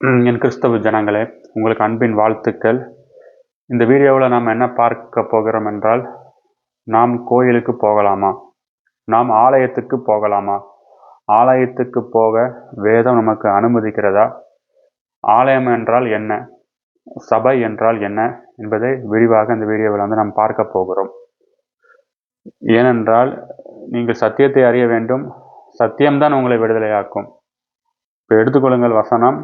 என் கிறிஸ்தவ ஜனங்களே உங்களுக்கு அன்பின் வாழ்த்துக்கள். இந்த வீடியோவில் நாம் என்ன பார்க்க போகிறோம் என்றால் நாம் கோயிலுக்கு போகலாமா? நாம் ஆலயத்துக்கு போகலாமா? ஆலயத்துக்கு போக வேதம் நமக்கு அனுமதிக்கிறதா? ஆலயம் என்றால் என்ன? சபை என்றால் என்ன? என்பதை விரிவாக இந்த வீடியோவில் வந்து நாம் பார்க்க போகிறோம். ஏனென்றால் நீங்கள் சத்தியத்தை அறிய வேண்டும். சத்தியம்தான் உங்களை விடுதலையாக்கும். இப்போ எடுத்துக்கொள்ளுங்கள் வசனம்.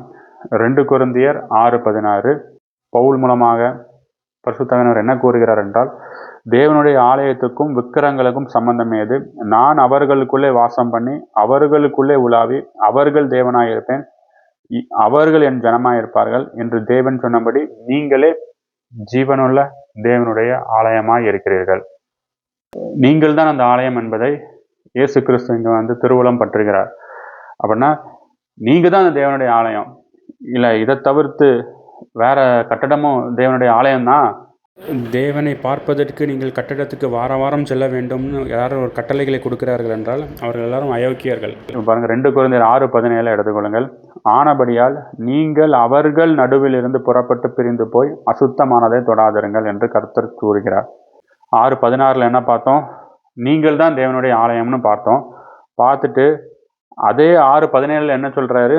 ரெண்டு குருந்தியர் ஆறு பதினாறு. பவுல் மூலமாக பரிசுத்தகனர் என்ன கூறுகிறார் என்றால் தேவனுடைய ஆலயத்துக்கும் விக்கிரங்களுக்கும் சம்பந்தம் ஏது? நான் அவர்களுக்குள்ளே வாசம் பண்ணி அவர்களுக்குள்ளே உலாவி அவர்கள் தேவனாயிருப்பேன் இ- அவர்கள் என் ஜனமாயிருப்பார்கள் என்று தேவன் சொன்னபடி நீங்களே ஜீவனுள்ள தேவனுடைய ஆலயமாய் இருக்கிறீர்கள். நீங்கள் தான் அந்த ஆலயம் என்பதை இயேசு கிறிஸ்து இங்கே வந்து திருவுளம் பற்றுகிறார். அப்படின்னா நீங்க தான் அந்த தேவனுடைய ஆலயம். இல்லை இதை தவிர்த்து வேற கட்டடமும் தேவனுடைய ஆலயம் தான் தேவனை பார்ப்பதற்கு நீங்கள் கட்டடத்துக்கு வார வாரம் செல்ல வேண்டும்னு யாரும் ஒரு கட்டளைகளை கொடுக்கிறார்கள் என்றால் அவர்கள் எல்லாரும் அயோக்கியர்கள். பாருங்க ரெண்டு குழந்தையர் ஆறு பதினேழு எடுத்துக்கொள்ளுங்கள். ஆனபடியால் நீங்கள் அவர்கள் நடுவில் இருந்து புறப்பட்டு பிரிந்து போய் அசுத்தமானதை தொடாதிருங்கள் என்று கர்த்தர் கூறுகிறார். ஆறு பதினாறுல என்ன பார்த்தோம்? நீங்கள் தான் தேவனுடைய ஆலயம்னு பார்த்தோம். பார்த்துட்டு அதே ஆறு பதினேழுல என்ன சொல்றாரு?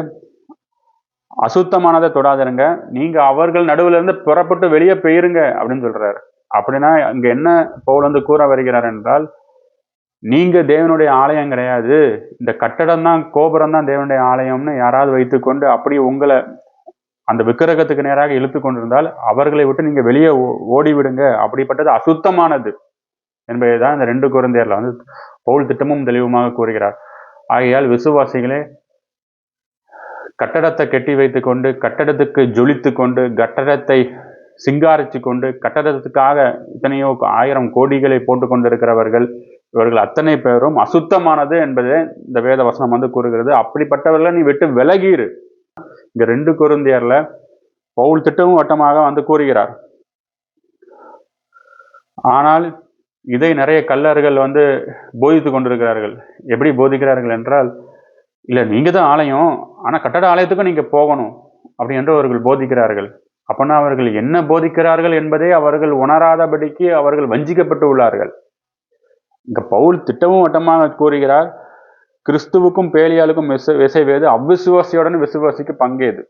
அசுத்தமானதை தொடாதிருங்க. நீங்க அவர்கள் நடுவுல இருந்து புறப்பட்டு வெளியே போயிருங்க அப்படின்னு சொல்றாரு. அப்படின்னா இங்க என்ன பவுல் வந்து கூற வருகிறார் என்றால் நீங்க தேவனுடைய ஆலயம் கிடையாது. இந்த கட்டடம் தான் கோபுரம் தான் தேவனுடைய ஆலயம்னு யாராவது வைத்துக்கொண்டு அப்படி உங்களை அந்த விக்கிரகத்துக்கு நேராக இழுத்து கொண்டிருந்தால் அவர்களை விட்டு நீங்க வெளியே ஓடி விடுங்க அப்படிப்பட்டது அசுத்தமானது என்பதைதான் இந்த ரெண்டு குழந்தையர்ல வந்து பவுல் திட்டமும் தெளிவுமாக கூறுகிறார். ஆகையால் விசுவாசிகளே கட்டடத்தை கட்டி வைத்துக்கொண்டு கட்டடத்துக்கு ஜொலித்து கொண்டு கட்டடத்தை சிங்காரிச்சு கொண்டு கட்டடத்துக்காக இத்தனையோ ஆயிரம் கோடிகளை போட்டு கொண்டிருக்கிறவர்கள் இவர்கள் அத்தனை பேரும் அசுத்தமானது என்பதே இந்த வேத வசனம் வந்து கூறுகிறது. அப்படிப்பட்டவர்களை நீ விட்டு விலகிரு. இங்க ரெண்டு குருந்தியர்ல பவுல் திட்டமும் வட்டமாக வந்து கூறுகிறார். ஆனால் இதை நிறைய கல்லர்கள் வந்து போதித்து கொண்டிருக்கிறார்கள். எப்படி போதிக்கிறார்கள் என்றால் இல்லை நீங்கள் தான் ஆலயம். ஆனால் கட்டட ஆலயத்துக்கும் நீங்கள் போகணும் அப்படி என்று அவர்கள் போதிக்கிறார்கள். அப்பனா அவர்கள் என்ன போதிக்கிறார்கள் என்பதை அவர்கள் உணராதபடிக்கு அவர்கள் வஞ்சிக்கப்பட்டு உள்ளார்கள். இங்க பவுல் திட்டமும் வட்டமாக கூறுகிறார் கிறிஸ்துவுக்கும் பேலியாளுக்கும் விச விசைவேது அவ்விசுவாசியுடன் விசுவாசிக்கு பங்கேது.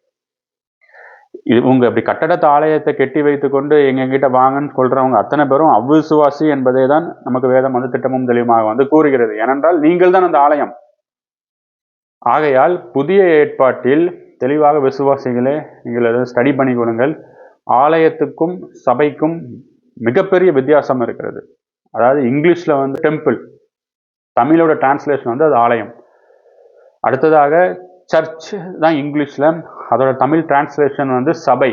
இது உங்க இப்படி கட்டடத்த ஆலயத்தை கெட்டி வைத்துக்கொண்டு எங்க எங்ககிட்ட வாங்கன்னு சொல்றவங்க அத்தனை பேரும் அவ்விசுவாசி என்பதை தான் நமக்கு வேதம் வந்து திட்டமும் தெளிவாக வந்து கூறுகிறது. ஏனென்றால் நீங்கள் தான் அந்த ஆலயம். ஆகையால் புதிய ஏற்பாட்டில் தெளிவாக விசுவாசிகளே நீங்கள் அதை ஸ்டடி பண்ணி கொடுங்கள் ஆலயத்துக்கும் சபைக்கும் மிகப்பெரிய வித்தியாசம் இருக்கிறது. அதாவது இங்கிலீஷில் வந்து டெம்பிள் தமிழோட டிரான்ஸ்லேஷன் வந்து அது ஆலயம். அடுத்ததாக சர்ச் தான் இங்கிலீஷில் அதோட தமிழ் டிரான்ஸ்லேஷன் வந்து சபை.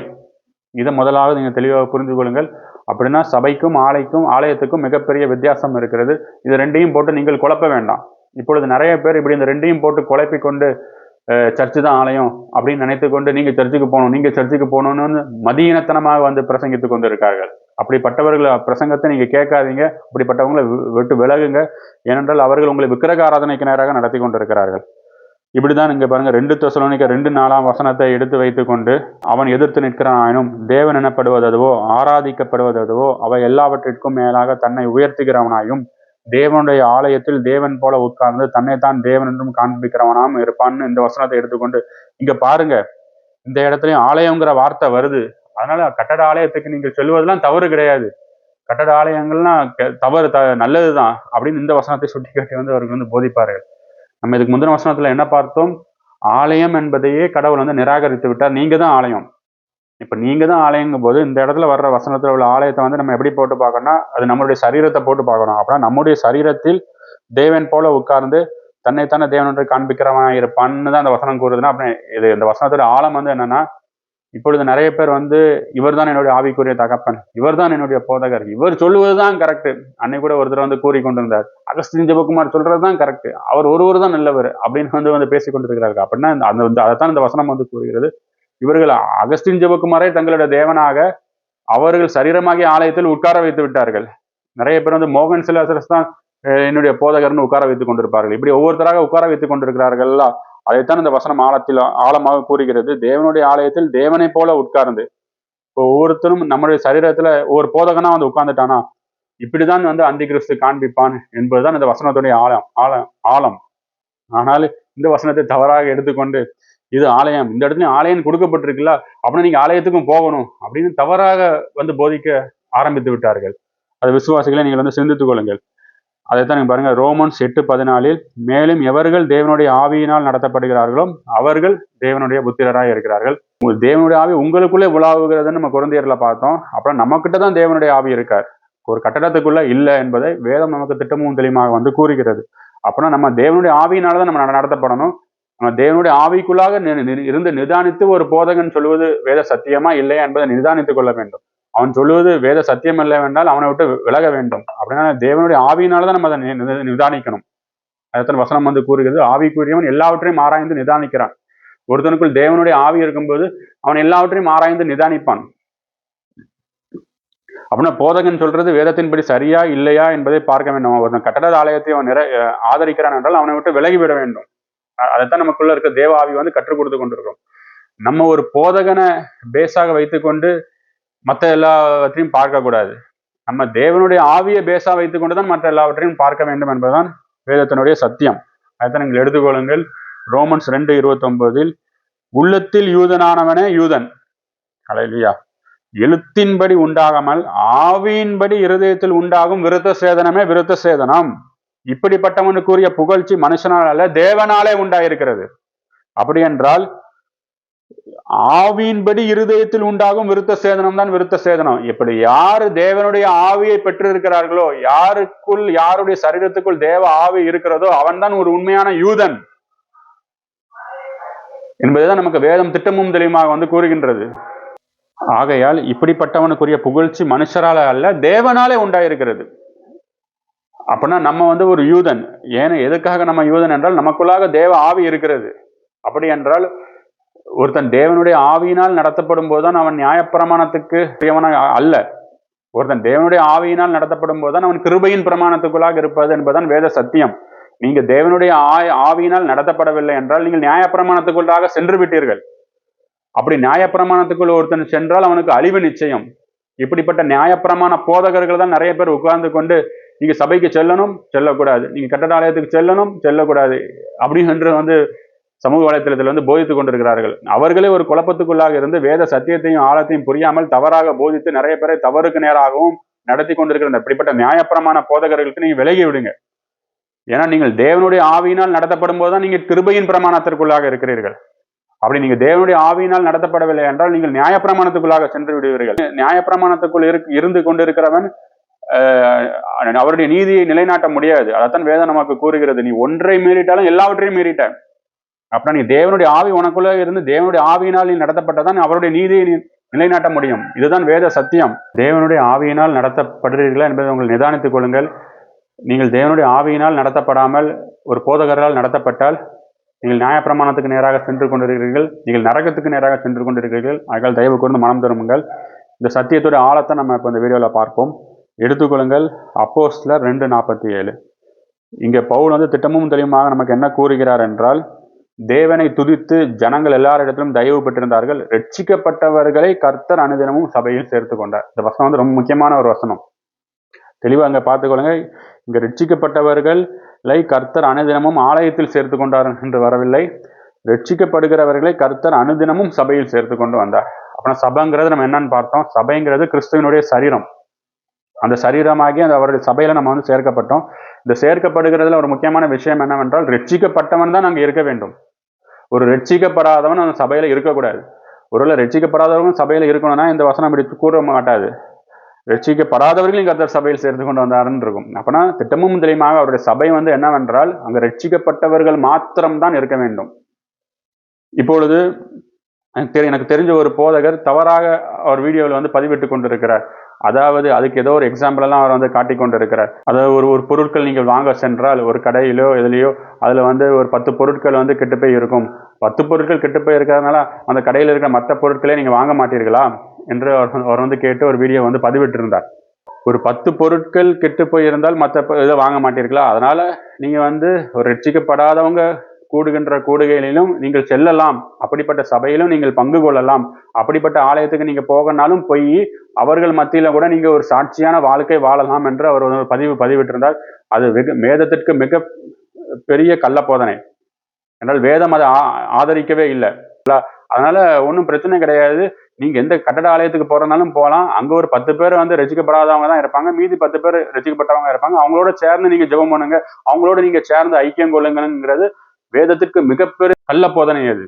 இதை முதலாவது நீங்கள் தெளிவாக புரிந்து கொள்ளுங்கள். அப்படின்னா சபைக்கும் ஆலைக்கும் ஆலயத்துக்கும் மிகப்பெரிய வித்தியாசம் இருக்கிறது. இது ரெண்டையும் போட்டு நீங்கள் குழப்ப வேண்டாம். இப்பொழுது நிறைய பேர் இப்படி இந்த ரெண்டையும் போட்டு குழப்பி கொண்டு சர்ச்சு தான் ஆலயம் அப்படின்னு நினைத்து கொண்டு நீங்கள் சர்ச்சுக்கு போகணும் நீங்கள் சர்ச்சுக்கு போகணும்னு மதியினத்தனமாக வந்து பிரசங்கித்து கொண்டு இருக்கார்கள் அப்படிப்பட்டவர்களை பிரசங்கத்தை நீங்கள் கேட்காதீங்க. அப்படிப்பட்டவங்களை விட்டு விலகுங்க. ஏனென்றால் அவர்கள் உங்களை விக்கிரக ஆராதனைக்கு நேராக நடத்தி கொண்டிருக்கிறார்கள். இப்படிதான் இங்கே பாருங்க ரெண்டு தெசலோனிக்க ரெண்டு நாலாம் வசனத்தை எடுத்து வைத்துக்கொண்டு அவன் எதிர்த்து நிற்கிறானும் தேவன் எனப்படுவததுவோ ஆராதிக்கப்படுவததுவோ அவை எல்லாவற்றிற்கும் மேலாக தன்னை உயர்த்துகிறவனாயும் தேவனுடைய ஆலயத்தில் தேவன் போல உட்கார்ந்து தன்னைத்தான் தேவன் என்றும் காண்பிக்கிறவனாம் இருப்பான்னு இந்த வசனத்தை எடுத்துக்கொண்டு இங்க பாருங்க. இந்த இடத்துலயும் ஆலயங்கிற வார்த்தை வருது. அதனால கட்டட ஆலயத்துக்கு நீங்கள் சொல்லுவதெல்லாம் தவறு கிடையாது. கட்டட ஆலயங்கள்லாம் கெ- தவறு த நல்லதுதான் அப்படின்னு இந்த வசனத்தை சுட்டி காட்டி வந்து அவர்கள் வந்து போதிப்பார்கள். நம்ம இதுக்கு முந்தின வசனத்துல என்ன பார்த்தோம்? ஆலயம் என்பதையே கடவுள் வந்து நிராகரித்து விட்டார். நீங்க தான் ஆலயம். இப்போ நீங்கள் தான் ஆலயங்கும் போது இந்த இடத்துல வர்ற வசனத்தில் உள்ள ஆலயத்தை வந்து நம்ம எப்படி போட்டு பார்க்கணும்னா அது நம்மளுடைய சரீரத்தை போட்டு பார்க்கணும். அப்படின்னா நம்முடைய சரீரத்தில் தேவன் போல உட்கார்ந்து தன்னைத்தானே தேவன் என்று காண்பிக்கிறவன் இருப்பான்னு தான் அந்த வசனம் கூறுதுன்னா அப்படி இது இந்த வசனத்தோட ஆழம் வந்து என்னன்னா இப்பொழுது நிறைய பேர் வந்து இவர் தான் என்னுடைய ஆவிக்குரிய தகப்பன் இவர் தான் என்னுடைய போதகர் இவர் சொல்லுவதுதான் கரெக்டு அன்னை கூட ஒருத்தர் வந்து கூறி கொண்டிருந்தார் அகஸ்டின் ஜெபகுமார் சொல்றதுதான் கரெக்ட் அவர் ஒருவர் தான் நல்லவர் அப்படின்னு வந்து வந்து பேசிக் கொண்டிருக்கிறார்கள். அப்படின்னா அந்த அதைத்தான் இந்த வசனம் வந்து கூறுகிறது. இவர்கள் அகஸ்டின் ஜெபக்குமாரை தங்களுடைய தேவனாக அவர்கள் சரீரமாகிய ஆலயத்தில் உட்கார வைத்து விட்டார்கள். நிறைய பேர் வந்து மோகன் சிலாசரஸ் தான் என்னுடைய போதகர்னு உட்கார வைத்துக் கொண்டிருப்பார்கள். இப்படி ஒவ்வொருத்தராக உட்கார வைத்துக் கொண்டிருக்கிறார்கள். அதைத்தான் இந்த வசனம் ஆழத்தில் ஆழமாக கூறுகிறது. தேவனுடைய ஆலயத்தில் தேவனைப் போல உட்கார்ந்து இப்போ ஒவ்வொருத்தரும் நம்மளுடைய சரீரத்துல ஒரு போதகனா வந்து உட்கார்ந்துட்டானா? இப்படிதான் வந்து அந்தி கிறிஸ்து காண்பிப்பான் என்பதுதான் இந்த வசனத்துடைய ஆழம் ஆழம் ஆழம். ஆனால் இந்த வசனத்தை தவறாக எடுத்துக்கொண்டு இது ஆலயம். இந்த இடத்துல ஆலயம் கொடுக்கப்பட்டிருக்குல்ல அப்படின்னா நீங்க ஆலயத்துக்கும் போகணும் அப்படின்னு தவறாக வந்து போதிக்க ஆரம்பித்து விட்டார்கள். அது விசுவாசிகளை நீங்கள் வந்து சிந்தித்துக் கொள்ளுங்கள். அதைத்தான் நீங்க பாருங்க ரோமன்ஸ் எட்டு பதினாலில் மேலும் எவர்கள் தேவனுடைய ஆவியினால் நடத்தப்படுகிறார்களோ அவர்கள் தேவனுடைய புத்திரராக இருக்கிறார்கள். உங்க தேவனுடைய ஆவி உங்களுக்குள்ளே உலாவுகிறதுன்னு நம்ம குழந்தையர்ல பார்த்தோம். அப்புறம் நம்ம தான் தேவனுடைய ஆவி இருக்கார். ஒரு கட்டடத்துக்குள்ள இல்லை என்பதை வேதம் நமக்கு திட்டமும் தெளிவாக வந்து கூறுகிறது. அப்படின்னா நம்ம தேவனுடைய ஆவியினால தான் நம்ம நடத்தப்படணும். தேவனுடைய ஆவிக்குள்ளாக நி- நி- இருந்து நிதானித்து ஒரு போதகன் சொல்லுவது வேத சத்தியமா இல்லையா என்பதை நிதானித்துக் கொள்ள வேண்டும். அவன் சொல்லுவது வேத சத்தியம் இல்லை என்றால் அவனை விட்டு விலக வேண்டும். அப்படின்னா தேவனுடைய ஆவியினாலதான் நம்ம அதை நி- நிதானிக்கணும். அதைத்தான் வசனம் வந்து கூறுகிறது. ஆவிக்குரியவன் எல்லாவற்றையும் ஆராய்ந்து நிதானிக்கிறான். ஒருத்தனுக்குள் தேவனுடைய ஆவி இருக்கும்போது அவன் எல்லாவற்றையும் ஆராய்ந்து நிதானிப்பான். அப்படின்னா போதகன் சொல்றது வேதத்தின்படி சரியா இல்லையா என்பதை பார்க்க வேண்டும். அவன் கட்டட ஆலயத்தை அவன் நிற ஆதரிக்கிறான் என்றால் அவனை விட்டு விலகிவிட வேண்டும். அதைத்தான் நமக்குள்ள இருக்க தேவ ஆவி வந்து கற்றுக் கொடுத்து கொண்டிருக்கோம் நம்ம ஒரு போதகனை பேஸாக வைத்துக்கொண்டு மற்ற எல்லாவற்றையும் பார்க்கக்கூடாது நம்ம தேவனுடைய ஆவியை பேஸா வைத்துக்கொண்டு தான் மற்ற எல்லாவற்றையும் பார்க்க வேண்டும் என்பதுதான் வேதத்தினுடைய சத்தியம். அதைத்தான் நீங்கள் எடுத்துக்கொள்ளுங்கள். ரோமன்ஸ் ரெண்டு இருபத்தொன்பதில் உள்ளத்தில் யூதனானவனே யூதன். அலையிலியா எழுத்தின்படி உண்டாகாமல் ஆவியின்படி இருதயத்தில் உண்டாகும் விருத்த சேதனமே விருத்த சேதனம் இப்படிப்பட்டவனுக்குரிய புகழ்ச்சி மனுஷனால் அல்ல தேவனாலே உண்டாயிருக்கிறது. அப்படி என்றால் ஆவியின்படி இருதயத்தில் உண்டாகும் விருத்த சேதனம் தான் விருத்த சேதனம். இப்படி யாரு தேவனுடைய ஆவியை பெற்றிருக்கிறார்களோ யாருக்குள் யாருடைய சரீரத்துக்குள் தேவ ஆவி இருக்கிறதோ அவன் தான் ஒரு உண்மையான யூதன். என்பதுதான் நமக்கு வேதம் திட்டமும் தெளிவாக வந்து கூறுகின்றது. ஆகையால் இப்படிப்பட்டவனுக்குரிய புகழ்ச்சி மனுஷரால அல்ல தேவனாலே உண்டாயிருக்கிறது. அப்படின்னா நம்ம வந்து ஒரு யூதன். ஏன் எதுக்காக நம்ம யூதன் என்றால் நமக்குள்ளாக தேவ ஆவி இருக்கிறது. அப்படி என்றால் ஒருத்தன் தேவனுடைய ஆவியினால் நடத்தப்படும் போதுதான் அவன் நியாயப்பிரமாணத்துக்கு உரியவனாக அல்ல. ஒருத்தன் தேவனுடைய ஆவியினால் நடத்தப்படும் போதுதான் அவன் கிருபையின் பிரமாணத்துக்குள்ளாக இருப்பது என்பதுதான் வேத சத்தியம். நீங்க தேவனுடைய ஆ- ஆவியினால் நடத்தப்படவில்லை என்றால் நீங்கள் நியாயப்பிரமாணத்துக்குள்ளாக சென்று விட்டீர்கள் அப்படி நியாயப்பிரமாணத்துக்குள் ஒருத்தன் சென்றால் அவனுக்கு அழிவு நிச்சயம். இப்படிப்பட்ட நியாயப்பிரமாண போதகர்கள் தான் நிறைய பேர் உட்கார்ந்து கொண்டு நீங்க சபைக்கு செல்லணும் செல்லக்கூடாது. நீங்க கட்டட ஆலயத்துக்கு செல்லணும் செல்லக்கூடாது. அப்படின்னு என்று வந்து சமூக வலைத்தளத்தில் வந்து போதித்து கொண்டிருக்கிறார்கள். அவர்களே ஒரு குழப்பத்துக்குள்ளாக இருந்து வேத சத்தியத்தையும் ஆழத்தையும் புரியாமல் தவறாக போதித்து நிறைய பேரை தவறுக்கு நேராகவும் நடத்தி கொண்டிருக்கிற அப்படிப்பட்ட இப்படிப்பட்ட போதகர்களுக்கு நீங்க விலகி விடுங்க. ஏன்னா நீங்கள் தேவனுடைய ஆவியினால் நடத்தப்படும் போதுதான் நீங்கள் கிருபையின் பிரமாணத்திற்குள்ளாக இருக்கிறீர்கள். அப்படி நீங்க தேவனுடைய ஆவியினால் நடத்தப்படவில்லை என்றால் நீங்கள் நியாயப்பிரமாணத்துக்குள்ளாக சென்று விடுவீர்கள். நியாயப்பிரமாணத்துக்குள் இரு இருந்து கொண்டிருக்கிறவன் அவருடைய நீதியை நிலைநாட்ட முடியாது. அதைத்தான் வேதம் நமக்கு கூறுகிறது. நீ ஒன்றை மீறிட்டாலும் எல்லாவற்றையும் மீறிட்ட. அப்படின்னா நீ தேவனுடைய ஆவி உனக்குள்ள இருந்து தேவனுடைய ஆவியினால் நீ நடத்தப்பட்டதான் அவருடைய நீதியை நீ நிலைநாட்ட முடியும். இதுதான் வேத சத்தியம். தேவனுடைய ஆவியினால் நடத்தப்படுறீர்களா என்பதை உங்கள் நிதானித்துக் கொள்ளுங்கள். நீங்கள் தேவனுடைய ஆவியினால் நடத்தப்படாமல் ஒரு போதகரால் நடத்தப்பட்டால் நீங்கள் நியாயப்பிரமாணத்துக்கு நேராக சென்று கொண்டிருக்கிறீர்கள். நீங்கள் நரகத்துக்கு நேராக சென்று கொண்டிருக்கிறீர்கள். ஆகையால் தயவு கூர்ந்து மனம் திரும்புங்கள். இந்த சத்தியத்துடைய ஆழத்தை நம்ம இப்போ இந்த வீடியோவில் பார்ப்போம். எடுத்துக்கொள்ளுங்கள். அப்போஸ்லர் ரெண்டு நாற்பத்தி ஏழு இங்கே பவுல் வந்து திட்டமும் தெளிவுமாக நமக்கு என்ன கூறுகிறார் என்றால் தேவனை துதித்து ஜனங்கள் எல்லாரிடத்திலும் தயவு பெற்றிருந்தார்கள். ரட்சிக்கப்பட்டவர்களை கர்த்தர் அனுதினமும் சபையில் சேர்த்து கொண்டார். இந்த வசனம் வந்து ரொம்ப முக்கியமான ஒரு வசனம். தெளிவாக அங்கே பார்த்துக்கொள்ளுங்க இங்கே ரட்சிக்கப்பட்டவர்களை கர்த்தர் அனுதினமும் ஆலயத்தில் சேர்த்து கொண்டார் என்று வரவில்லை. ரட்சிக்கப்படுகிறவர்களை கர்த்தர் அனுதினமும் சபையில் சேர்த்து கொண்டு வந்தார். அப்படின்னா சபைங்கிறது நம்ம என்னன்னு பார்த்தோம். சபைங்கிறது கிறிஸ்துவனுடைய சரீரம். அந்த சரீரமாகி அந்த அவருடைய சபையில நம்ம வந்து சேர்க்கப்பட்டோம். இந்த சேர்க்கப்படுகிறதுல ஒரு முக்கியமான விஷயம் என்னவென்றால் ரட்சிக்கப்பட்டவன் தான் நாங்கள் இருக்க வேண்டும். ஒரு ரட்சிக்கப்படாதவன் அந்த சபையில இருக்கக்கூடாது. ஒருவேளை ரட்சிக்கப்படாதவங்க சபையில இருக்கணும்னா இந்த வசனம் இப்படி கூற மாட்டாது. ரட்சிக்கப்படாதவர்களையும் கர்த்தர் சபையில் சேர்த்து கொண்டு வந்தாருன்னு இருக்கும். அப்பனா திட்டமும் தெளிவாக அவருடைய சபை வந்து என்னவென்றால் அங்கே ரட்சிக்கப்பட்டவர்கள் மாத்திரம்தான் இருக்க வேண்டும். இப்பொழுது தெரி- எனக்கு தெரிஞ்ச ஒரு போதகர் தவறாக அவர் வீடியோவில் வந்து பதிவிட்டு கொண்டிருக்கிறார். அதாவது அதுக்கு ஏதோ ஒரு எக்ஸாம்பிள் எல்லாம் அவர் வந்து காட்டிக்கொண்டு இருக்கிறார் அதாவது ஒரு ஒரு பொருட்கள் நீங்கள் வாங்க சென்றால் ஒரு கடையிலோ எதுலையோ அதில் வந்து ஒரு பத்து பொருட்கள் வந்து கெட்டு போய் இருக்கும். பத்து பொருட்கள் கெட்டு போய் இருக்கிறதுனால அந்த கடையில் இருக்கிற மற்ற பொருட்களே நீங்கள் வாங்க மாட்டீர்களா? என்று அவர் அவர் வந்து கேட்டு ஒரு வீடியோ வந்து பதிவிட்டிருந்தார். ஒரு பத்து பொருட்கள் கெட்டு போயிருந்தால் மற்ற இதை வாங்க மாட்டீர்களா? அதனால் நீங்கள் வந்து ஒரு ரட்சிக்கப்படாதவங்க கூடுகின்ற கூடுகைகளிலும் நீங்கள் செல்லலாம். அப்படிப்பட்ட சபையிலும் நீங்கள் பங்கு கொள்ளலாம். அப்படிப்பட்ட ஆலயத்துக்கு நீங்கள் போகனாலும் போய் அவர்கள் மத்தியில் கூட நீங்கள் ஒரு சாட்சியான வாழ்க்கை வாழலாம் என்று அவர் ஒரு பதிவு பதிவிட்டிருந்தார். அது வெகு வேதத்திற்கு மிக பெரிய கள்ளப்போதனை. என்றால் வேதம் அதை ஆ- ஆதரிக்கவே இல்லை. அதனால ஒன்றும் பிரச்சனை கிடையாது. நீங்க எந்த கட்டட ஆலயத்துக்கு போறதுனாலும் போகலாம். அங்க ஒரு பத்து பேர் வந்து ரசிக்கப்படாதவங்க தான் இருப்பாங்க. மீதி பத்து பேர் ரசிக்கப்பட்டவங்க இருப்பாங்க. அவங்களோட சேர்ந்து நீங்க ஜெபம் பண்ணுங்க. அவங்களோட நீங்க சேர்ந்து ஐக்கியம் கொள்ளுங்கிறது வேதத்திற்கு மிகப்பெரிய கள்ள போதனை அது.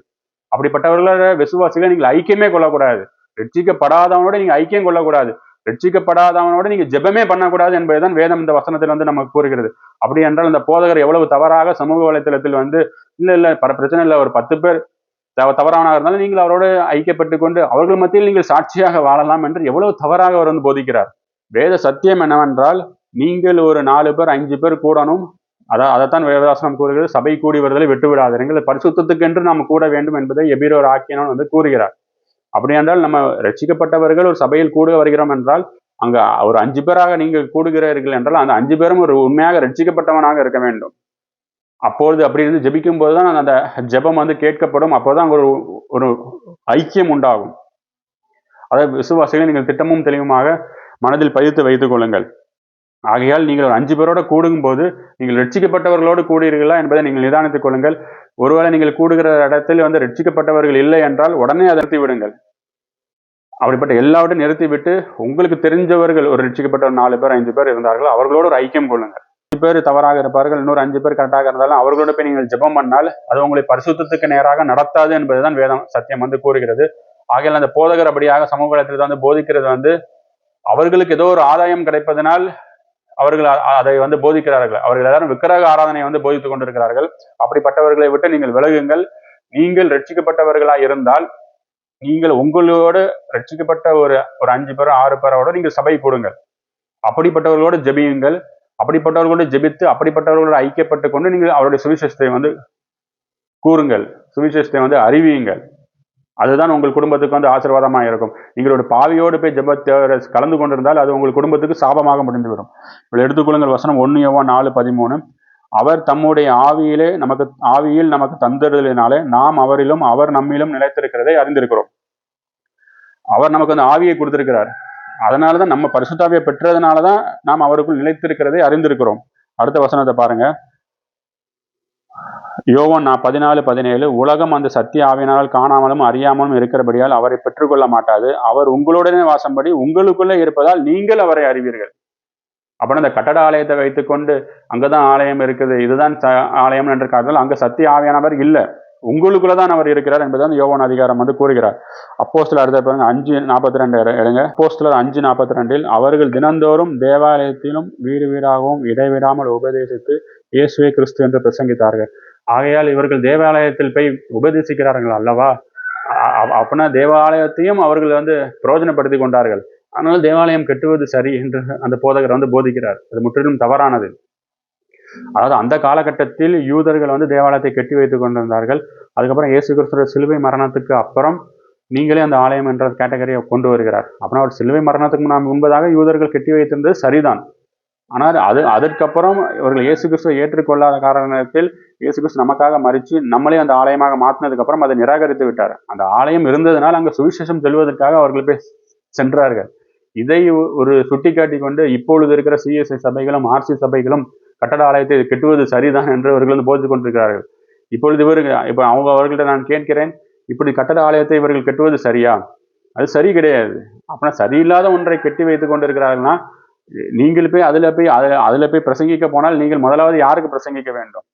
அப்படிப்பட்டவர்களோட விசுவாசிகளை நீங்கள் ஐக்கியமே கொள்ளக்கூடாது. ரட்சிக்கப்படாதவனோட நீங்க ஐக்கியம் கொள்ளக்கூடாது. ரட்சிக்கப்படாதவனோட நீங்க ஜெபமே பண்ணக்கூடாது என்பதுதான் வேதம் இந்த வசனத்தில் வந்து நமக்கு கூறுகிறது. அப்படி என்றால் இந்த போதகர் எவ்வளவு தவறாக சமூக வலைத்தளத்தில் வந்து இல்ல இல்ல பல பிரச்சனை இல்லை ஒரு பத்து பேர் தவ- தவறானவராக இருந்தாலும் நீங்கள் அவரோடு ஐக்கியப்பட்டு கொண்டு அவர்கள் மத்தியில் நீங்கள் சாட்சியாக வாழலாம் என்று எவ்வளவு தவறாக அவர் வந்து போதிக்கிறார். வேத சத்தியம் என்னவென்றால் நீங்கள் ஒரு நாலு பேர் அஞ்சு பேர் கூடணும் அதான் அதைத்தான் வேதாசனம் கூறுகிறது. சபை கூடி வருதலை விட்டு விடாதீர்கள். பரிசுத்தத்துக்கென்று நாம் கூட வேண்டும் என்பதை எபிரோர் ஆக்கியனன் வந்து கூறுகிறார். அப்படி என்றால் நம்ம ரட்சிக்கப்பட்டவர்கள் ஒரு சபையில் கூட வருகிறோம் என்றால் அங்க ஒரு அஞ்சு பேராக நீங்கள் கூடுகிறீர்கள் என்றால் அந்த அஞ்சு பேரும் ஒரு உண்மையாக ரட்சிக்கப்பட்டவனாக இருக்க வேண்டும். அப்பொழுது அப்படி இருந்து ஜெபிக்கும் போதுதான் அந்த ஜெபம் வந்து கேட்கப்படும். அப்போதான் அங்கே ஒரு ஒரு ஐக்கியம் உண்டாகும். அதாவது விசுவாசிகளை நீங்கள் திட்டமும் தெளிவுமாக மனதில் பதித்து வைத்துக் கொள்ளுங்கள். ஆகையால் நீங்கள் ஒரு அஞ்சு பேரோட கூடும்போது நீங்கள் ரட்சிக்கப்பட்டவர்களோடு கூடுகிறீர்களா என்பதை நீங்கள் நிதானித்துக் கொள்ளுங்கள். ஒருவேளை நீங்கள் கூடுகிற இடத்தில் வந்து ரட்சிக்கப்பட்டவர்கள் இல்லை என்றால் உடனே அதை நிறுத்தி விடுங்கள். அப்படிப்பட்ட எல்லாவற்றையும் நிறுத்திவிட்டு உங்களுக்கு தெரிஞ்சவர்கள் ஒரு ரட்சிக்கப்பட்ட ஒரு நாலு பேர் ஐந்து பேர் இருந்தார்கள் அவர்களோடு ஒரு ஐக்கியம் கொள்ளுங்கள். அஞ்சு பேர் தவறாக இருப்பார்கள் இன்னொரு அஞ்சு பேர் கரெக்டாக இருந்தாலும் அவர்களோட போய் நீங்கள் ஜெபம் பண்ணால் அது உங்களை பரிசுத்தத்துக்கு நேராக நடத்தாது என்பதுதான் வேதம் சத்தியம் வந்து கூறுகிறது. ஆகையால் அந்த போதகர் அப்படியாக சமூகத்தில் வந்து போதிக்கிறது வந்து அவர்களுக்கு ஏதோ ஒரு ஆதாயம் கிடைப்பதனால் அவர்கள் அதை வந்து போதிக்கிறார்கள். அவர்கள் எல்லாரும் விக்கிரக ஆராதனையை வந்து போதித்துக் கொண்டிருக்கிறார்கள். அப்படிப்பட்டவர்களை விட்டு நீங்கள் விலகுங்கள். நீங்கள் ரட்சிக்கப்பட்டவர்களா இருந்தால் நீங்கள் உங்களோடு ரட்சிக்கப்பட்ட ஒரு ஒரு அஞ்சு பேரோ ஆறு பேரோட நீங்கள் சபை கூடுங்கள் அப்படிப்பட்டவர்களோடு ஜெபியுங்கள். அப்படிப்பட்டவர்களோடு ஜெபித்து அப்படிப்பட்டவர்களோடு ஐக்கியப்பட்டு கொண்டு நீங்கள் அவருடைய சுவிசேஷத்தை வந்து கூறுங்கள். சுவிசேஷத்தை வந்து அறிவியுங்கள். அதுதான் உங்கள் குடும்பத்துக்கு வந்து ஆசீர்வாதமாக இருக்கும். நீங்கள் ஒரு பாவியோடு போய் ஜெபத்தை கலந்து கொண்டிருந்தால் அது உங்கள் குடும்பத்துக்கு சாபமாக முடிந்துவிடும். இவ்வளோ எடுத்துக்கொள்ளுங்கள் வசனம் ஒன்று யோவா நாலு பதிமூணு. அவர் தம்முடைய ஆவியிலே நமக்கு ஆவியில் நமக்கு தந்ததுனாலே நாம் அவரிலும் அவர் நம்மிலும் நிலைத்திருக்கிறதை அறிந்திருக்கிறோம். அவர் நமக்கு அந்த ஆவியை கொடுத்திருக்கிறார். அதனால தான் நம்ம பரிசுத்தாவியை பெற்றதுனால தான் நாம் அவருக்குள் நிலைத்திருக்கிறதை அறிந்திருக்கிறோம். அடுத்த வசனத்தை பாருங்க. யோவன் நான் பதினாலு பதினேழு உலகம் அந்த சத்திய ஆவியினால் காணாமலும் அறியாமலும் இருக்கிறபடியால் அவரை பெற்றுக்கொள்ள மாட்டாது. அவர் உங்களுடனே வாசம்படி உங்களுக்குள்ளே இருப்பதால் நீங்கள் அவரை அறிவீர்கள். அப்புறம் அந்த கட்டட ஆலயத்தை வைத்துக்கொண்டு அங்கதான் ஆலயம் இருக்குது. இதுதான் ஆலயம் என்று காட்டால் அங்க சத்திய ஆவியானவர் இல்லை. உங்களுக்குள்ள தான் அவர் இருக்கிறார் என்பதுதான் யோவான் அதிகாரம் வந்து கூறுகிறார். அப்போஸ்தலர் அடுத்த பாருங்க அஞ்சு நாற்பத்தி ரெண்டு எடுங்க அப்போஸ்டலர் அஞ்சு நாற்பத்தி ரெண்டில் அவர்கள் தினந்தோறும் தேவாலயத்திலும் வீடு வீடாகவும் இடைவிடாமல் உபதேசித்து இயேசுவே கிறிஸ்து என்று பிரசங்கித்தார்கள். ஆகையால் இவர்கள் தேவாலயத்தில் போய் உபதேசிக்கிறார்கள் அல்லவா? அ- அப்படின்னா தேவாலயத்தையும் அவர்கள் வந்து பிரயோஜனப்படுத்தி கொண்டார்கள். ஆனால் தேவாலயம் கட்டுவது சரி என்று அந்த போதகர் வந்து போதிக்கிறார். அது முற்றிலும் தவறானது. அதாவது அந்த காலகட்டத்தில் யூதர்கள் வந்து தேவாலயத்தை கட்டி வைத்துக் கொண்டிருந்தார்கள். அதுக்கப்புறம் இயேசு கிறிஸ்துவ சிலுவை மரணத்துக்கு அப்புறம் நீங்களே அந்த ஆலயம் என்ற கேட்டகரியை கொண்டு வருகிறார். அப்படின்னா அவர் சிலுவை மரணத்துக்கு நாம் முன்பதாக யூதர்கள் கட்டி வைத்திருந்தது சரிதான். ஆனால் அது அதற்கப்புறம் இவர்கள் இயேசு கிறிஸ்துவை ஏற்றுக்கொள்ளாத காரணத்தில் இயேசு கிறிஸ்து நமக்காக மறித்து நம்மளே அந்த ஆலயமாக மாற்றினதுக்கப்புறம் அதை நிராகரித்து விட்டார். அந்த ஆலயம் இருந்ததுனால் அங்கே சுவிசேஷம் செல்வதற்காக அவர்கள் போய் சென்றார்கள். இதை ஒரு சுட்டிக்காட்டி கொண்டு இப்பொழுது இருக்கிற சிஎஸ்ஐ சபைகளும் ஆர்சி சபைகளும் கட்டட ஆலயத்தை கெட்டுவது சரிதான் என்று அவர்கள் வந்து போதித்துக் கொண்டிருக்கிறார்கள். இப்பொழுது இவர்கள் இப்போ அவங்க அவர்கள்ட்ட நான் கேட்கிறேன் இப்படி கட்டட ஆலயத்தை இவர்கள் கெட்டுவது சரியா? அது சரி கிடையாது. அப்படின்னா சரியில்லாத ஒன்றை கெட்டி வைத்துக் கொண்டிருக்கிறார்கள்னா நீங்கள் போய் அதுல போய் அதுல அதுல போய் பிரசங்கிக்க போனால் நீங்கள் முதலாவது யாருக்கு பிரசங்கிக்க வேண்டும்?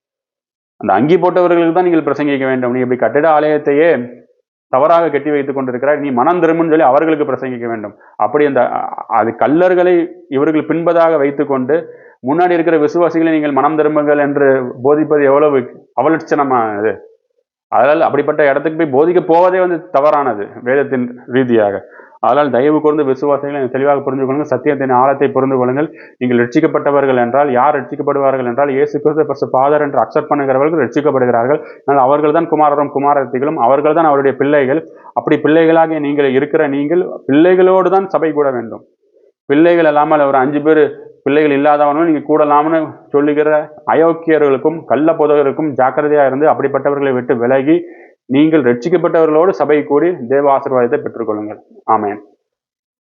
அந்த அங்கி போட்டவர்களுக்கு தான் நீங்கள் பிரசங்கிக்க வேண்டும். நீ இப்படி கட்டிட ஆலயத்தையே தவறாக கட்டி வைத்துக் கொண்டிருக்கிறார் நீ மனம் திரும்புன்னு சொல்லி அவர்களுக்கு பிரசங்கிக்க வேண்டும். அப்படி அந்த அது கல்லர்களை இவர்கள் பின்பதாக வைத்துக்கொண்டு முன்னாடி இருக்கிற விசுவாசிகளை நீங்கள் மனம் திரும்புங்கள் என்று போதிப்பது எவ்வளவு அவலட்சணமானது அதனால் அப்படிப்பட்ட இடத்துக்கு போய் போதிக்க போவதே வந்து தவறானது வேதத்தின் ரீதியாக. அதனால் தயவு கூர்ந்து விசுவாசிகளை தெளிவாக புரிந்து கொள்ளுங்கள். சத்தியத்தின் ஆழத்தை புரிந்து கொள்ளுங்கள். நீங்கள் ரட்சிக்கப்பட்டவர்கள் என்றால் யார் ரட்சிக்கப்படுவார்கள் என்றால் இயேசு கிறிஸ்து பாதர் என்று அக்செப்ட் பண்ணுகிறவர்கள் ரட்சிக்கப்படுகிறார்கள். ஆனால் அவர்கள் தான் குமாரரும் குமாரத்திகளும் அவர்கள் தான் அவருடைய பிள்ளைகள். அப்படி பிள்ளைகளாக நீங்கள் இருக்கிற நீங்கள் பிள்ளைகளோடு தான் சபை கூட வேண்டும். பிள்ளைகள் இல்லாமல் ஒரு அஞ்சு பேர் பிள்ளைகள் இல்லாதவனும் நீங்கள் கூடலாம்னு சொல்லுகிற அயோக்கியர்களுக்கும் கள்ள போதகருக்கும் ஜாக்கிரதையாக இருந்து அப்படிப்பட்டவர்களை விட்டு விலகி நீங்கள் ரட்சிக்கப்பட்டவர்களோடு சபை கூடி தேவ ஆசீர்வாதத்தை பெற்றுக்கொள்ளுங்கள். ஆமேன்.